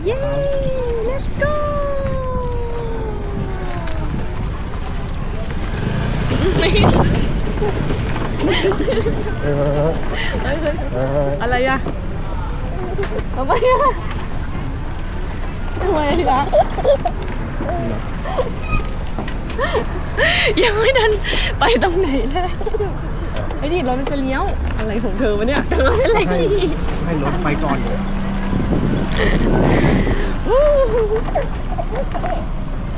เย้ let's go เออเฮ้ยเฮ้ยเอออะไรอะทำไมอะทำไมอะยังไม่ทันไปตรงไหนเลยไอ้นี่เราจะเลี้ยวอะไรของเธอวะเนี่ยเธอเป็นอะไรให้ขี่ให้รถไปก่อนเลยวู้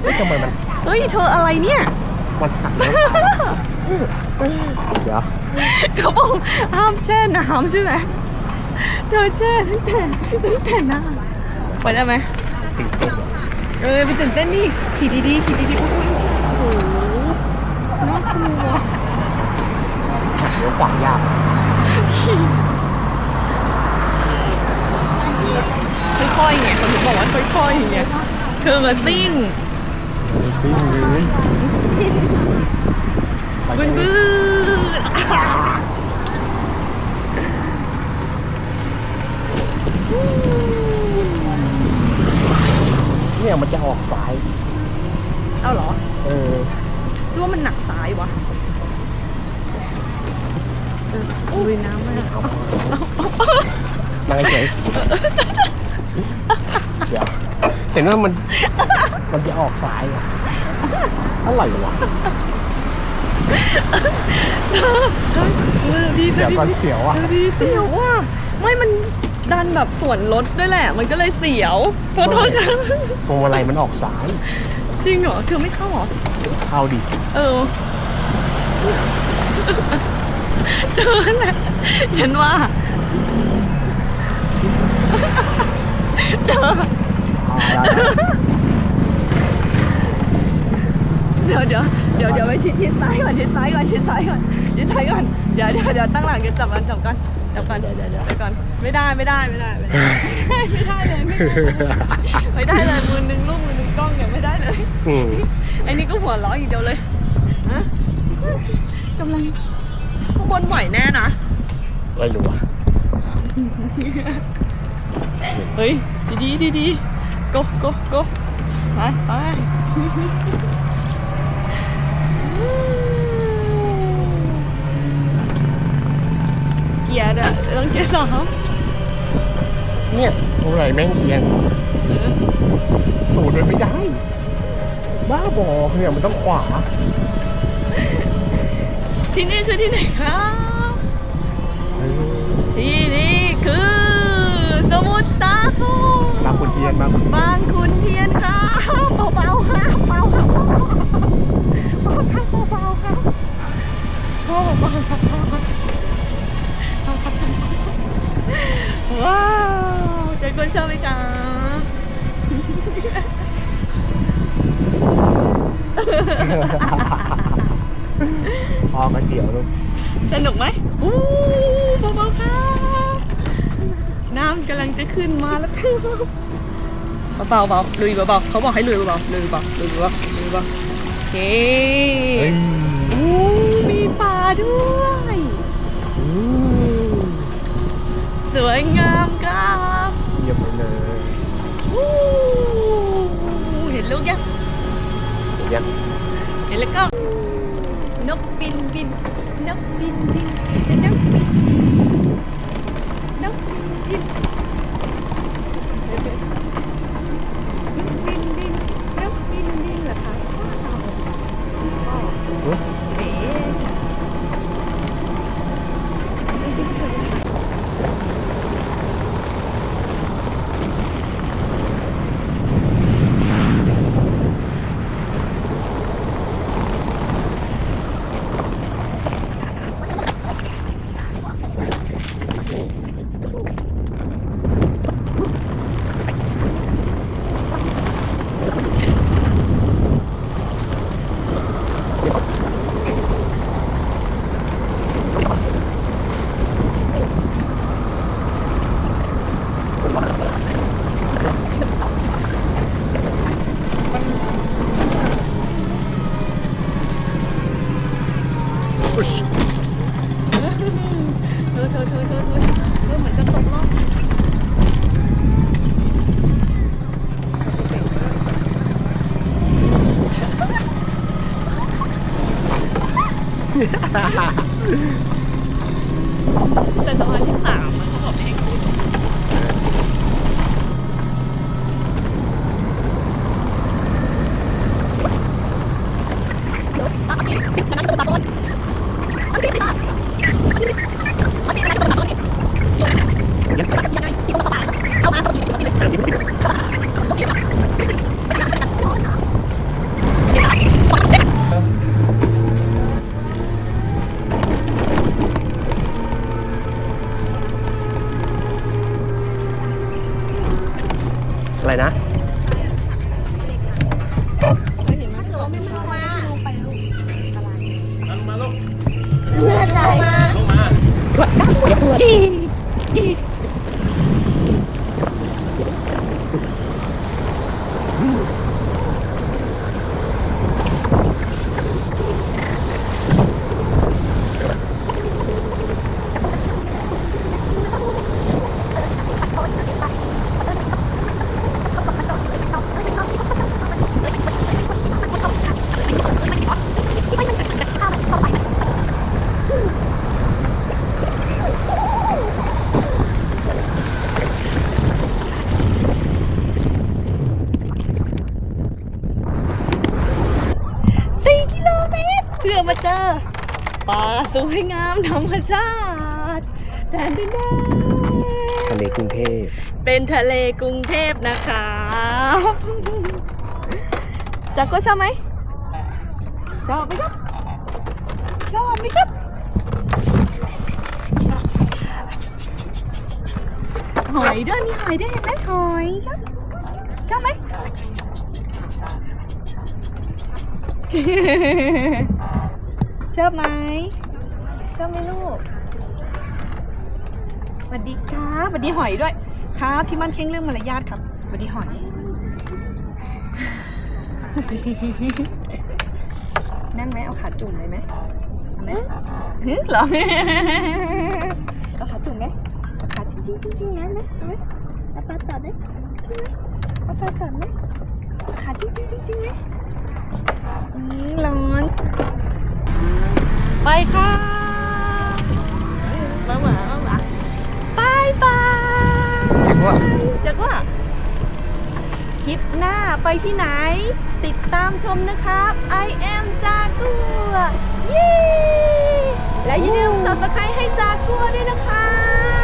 เฮ้ยทำไมมันเฮ้ยเธออะไรเนี่ย มันหักรถเดี๋ยวเขาบอกห้ามแช่น้ำใช่ไหมเธอแช่ตั้งแต่ตั้งแต่หน้าไปได้ไหมติดเต้นเออไปตื่นเต้นดิขี่ดีๆขี่ดีๆอุ้ยโอ้โหน่ากลัวหักเดี๋ยวขวางยาก ค่อยๆไงเขาถึงบอกว่าค่อยๆไงเธอมาซิ่งดูซิเลยไปบึ้นบึ้นเนี่ยมันจะออกซ้าย เอาเหรอ เออรู้ว่ามันหนักซ้ายวะเอออุ้ยน้ำมากเอานั่งเฉยเดี๋ยว เห็นว่ามัน มันจะออกซ้ายอะอะไรวะเออดีเดี๋ยวดีก่อนเสียวอะเออดีเสียวว่ะไม่มันดันแบบส่วนรถด้วยแหละ มันก็เลยเสียวโทษโทษค่ะพวงมาลัยมันออกซ้ายจริงเหรอเธอไม่เข้าเหรอ เข้าดิเออเธอน่ะฉันว่าเธอ เอาละเดี๋ยวเดี๋ยวเดี๋ยวเดี๋ยวไปชิดชิดซ้ายก่อนชิดซ้ายก่อนชิดซ้ายก่อนชิดซ้ายก่อนเดี๋ยวเดี๋ยวเดี๋ยวตั้งหลังเดี๋ยวจับกันจับกันจับกันเดี๋ยวเดี๋ยวเดี๋ยวก่อนไม่ได้ไม่ได้ไม่ได้ไม่ได้ไม่ได้เลยไม่ได้เลยมือนึงลูกมือนึงกล้องเนี่ยไม่ได้เลยอืมไอ้นี่ก็หัวเร้ออย่างเดียวเลยฮะกำลังข้างบนไหวแน่นะไม่รู้อะเฮ้ยดีดีดีดี โกโกโกไปไปเกียร์อะต้องเกียร์สองเนี่ยพวงมาลัยแม่งเอียงสูดมันไม่ได้ บ้าบอเนี่ยมันต้องขวา ที่นี่คือที่ไหนครับเออที่นี่คือสมุทรสาครบางขุน เทียนบางขุนบางขุนเทียนครับเบาๆครับเบาครับเบาครับเบาครับเบาๆครับว้าวเจอคนชอบไหมครับพอมาเสียวลูกสนุกไหมอู้เบาๆครับ น้ำกำลังจะขึ้นมาแล้วครับเบาๆเบาๆลุยเบาๆเขาบอกให้ลุยเบาๆลุยเบาๆลุยเบาๆลุยเบาๆโอเคเฮ้ยอู้มีป่าด้วยอืมสวยงามครับเยี่ยมไปเลยอู้เห็นลูกยังเดี๋ยวยังเห็นแล้วก็นกบินบินนกบินบินนกบินบินน ก 哈哈哈 อะไรนะ สี่กิโลเมตรเพื่อ มาเจอป่าสวยงามธรรมชาติแดนดินแดน ทะเลกรุงเทพเป็นทะเลกรุงเทพนะคะจักก็ชอบไหม ชอบไหมครับ ชอบไหมครับหอยด้วยมีหอยด้วยเห็นไหมหอยครับชอบไหม ชอบไหมชอบไหมลูกสวัสดีครับสวัสดีหอยด้วย ครับที่มันเข่งเรื่องมารยาทครับสวัสดีหอยนั่งไหมเอาขาจุ่มเลยไหมเอาไหมฮึเหรอเอาขาจุ่มไหมเอาขาจริงจริงจริงๆงั้นไหมเอาไหมเอาตาตัดไหมเอาตาตัดไหมเอาขาจริงจริงจริงๆไหมอืมร้อน ไปค่ะมาหมามาหมาบายบายจักว่าจักว่าคลิปหน้าไปที่ไหน ติดตามชมนะครับ I am จากัว เย้และอย่าลืม subscribe ให้จากัวด้วยนะคะ